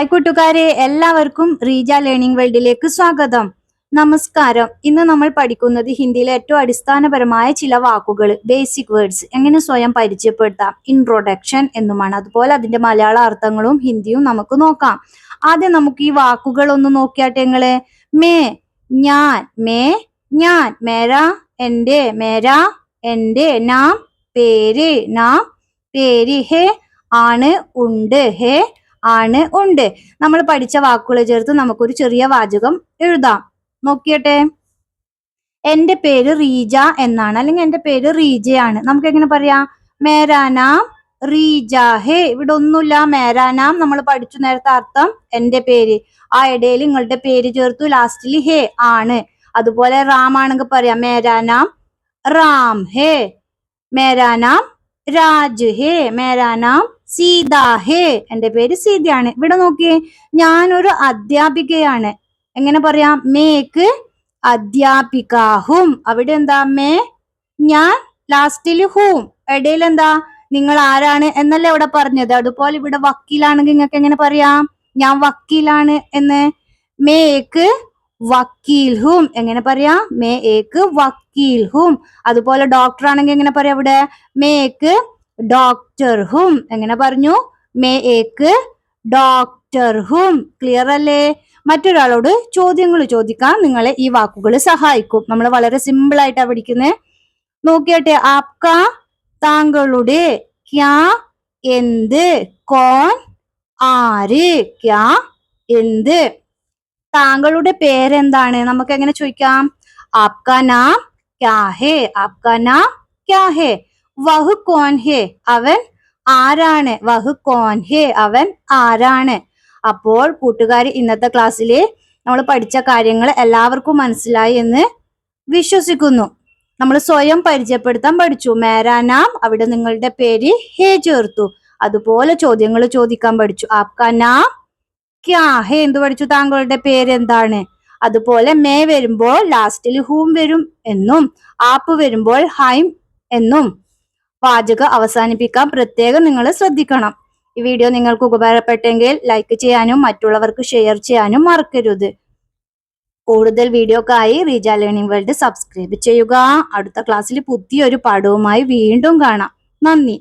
Hi കൂട്ടുകാരെ എല്ലാവർക്കും Reeja learning വേൾഡിലേക്ക് സ്വാഗതം. നമസ്കാരം. ഇന്ന് നമ്മൾ പഠിക്കുന്നത് ഹിന്ദിയിലെ ഏറ്റവും അടിസ്ഥാനപരമായ ചില വാക്കുകൾ ബേസിക് വേർഡ്സ് എങ്ങനെ സ്വയം പരിചയപ്പെടുത്താം ഇൻട്രൊഡക്ഷൻ എന്നുമാണ്. അതുപോലെ അതിന്റെ മലയാള അർത്ഥങ്ങളും ഹിന്ദിയും നമുക്ക് നോക്കാം. ആദ്യം നമുക്ക് ഈ വാക്കുകൾ ഒന്ന് നോക്കിയാട്ടെ നിങ്ങൾ. മേ ഞാൻ മേ ഞാൻ മേര എന്റെ മേര എന്റെ നാം പേര് നാം പേര് ഹേ ആണ് ഉണ്ട് ഹേ ആണ് ഉണ്ട്. നമ്മൾ പഠിച്ച വാക്കുകളെ ചേർത്ത് നമുക്കൊരു ചെറിയ വാചകം എഴുതാം. നോക്കിയട്ടെ. എന്റെ പേര് റീജ എന്നാണ്. അല്ലെങ്കിൽ എന്റെ പേര് റീജയാണ്. നമുക്ക് എങ്ങനെ പറയാം മേരാനാം റീജ. ഹേ ഇവിടെ ഒന്നുമില്ല മേരാനാം നമ്മൾ പഠിച്ചു നേരത്തെ അർത്ഥം എന്റെ പേര്. ആ ഇടയിൽ നിങ്ങളുടെ പേര് ചേർത്തു ലാസ്റ്റിൽ ഹേ ആണ്. അതുപോലെ റാം ആണെങ്കിൽ പറയാം. മേരാനാം റാം. ഹേ. മേരാനാം രാജ്. ഹേ മേരാനാം സീത. ഹേ എന്റെ പേര് സീതയാണ്. ഇവിടെ നോക്കിയേ ഞാനൊരു അധ്യാപികയാണ്. എങ്ങനെ പറയാം? മേക്ക് അധ്യാപികാഹും. അവിടെ എന്താ? മേ ഞാൻ ലാസ്റ്റിൽ ഹൂം. ഇടയിൽ എന്താ? നിങ്ങൾ ആരാണ് എന്നല്ലേ ഇവിടെ പറഞ്ഞത്. അതുപോലെ ഇവിടെ വക്കീലാണെങ്കിൽ നിങ്ങൾക്ക് എങ്ങനെ പറയാം? ഞാൻ വക്കീലാണ് എന്ന്. മേക്ക് വക്കീൽ ഹും. എങ്ങനെ പറയാ? മേ ഏക്ക് വക്കീൽ ഹും. അതുപോലെ ഡോക്ടർ ആണെങ്കിൽ എങ്ങനെ പറയാം ഇവിടെ? മേക്ക് ഡോക്ടർ ഹും എങ്ങനെ പറഞ്ഞു? മേ ഏക്ക് ഡോക്ടർ ഹും ക്ലിയർ അല്ലേ? മറ്റൊരാളോട് ചോദ്യങ്ങൾ ചോദിക്കാൻ നിങ്ങളെ ഈ വാക്കുകൾ സഹായിക്കും. നമ്മൾ വളരെ സിമ്പിൾ ആയിട്ടാണ് പഠിക്കുന്നത് നോക്കിയട്ടെ ആപ്ക താങ്കളുടെ ക്യാ എന്ത്? കോൺ ആര്? ക്യാ എന്ത്? താങ്കളുടെ പേരെന്താണ്? നമുക്ക് എങ്ങനെ ചോദിക്കാം? ആപ്ക നാം ക്യാ ഹേ. ആപ്ക നാം ക്യാ ഹേ. വഹു കോൻ ഹേ അവൻ ആരാണ്? വഹു കോൻ ഹേ അവൻ ആരാണ്? അപ്പോൾ കൂട്ടുകാർ ഇന്നത്തെ ക്ലാസ്സിൽ നമ്മൾ പഠിച്ച കാര്യങ്ങൾ എല്ലാവർക്കും മനസ്സിലായി എന്ന് വിശ്വസിക്കുന്നു. നമ്മൾ സ്വയം പരിചയപ്പെടുത്താൻ പഠിച്ചു. മേരാനാം അവിടെ നിങ്ങളുടെ പേര് ഹേ ചേർത്തു. അതുപോലെ ചോദ്യങ്ങൾ ചോദിക്കാൻ പഠിച്ചു. ആപ്കാ നാം ക്യാ? ഹേ എന്ത് പഠിച്ചു? താങ്കളുടെ പേര് എന്താണ് അതുപോലെ മേ വരുമ്പോൾ ലാസ്റ്റിൽ ഹൂം വരും എന്നും ആപ്പ് വരുമ്പോൾ ഹൈം എന്നും. വാചക അവസാനിപ്പിക്കാൻ പ്രത്യേകം നിങ്ങൾ ശ്രദ്ധിക്കണം. ഈ വീഡിയോ നിങ്ങൾക്ക് ഉപകാരപ്പെട്ടെങ്കിൽ ലൈക്ക് ചെയ്യാനും മറ്റുള്ളവർക്ക് ഷെയർ ചെയ്യാനും മറക്കരുത്. കൂടുതൽ വീഡിയോക്കായി റീജ ലേണിംഗ് വേൾഡ് സബ്സ്ക്രൈബ് ചെയ്യുക. അടുത്ത ക്ലാസ്സിൽ പുതിയൊരു പാഠവുമായി വീണ്ടും കാണാം. നന്ദി.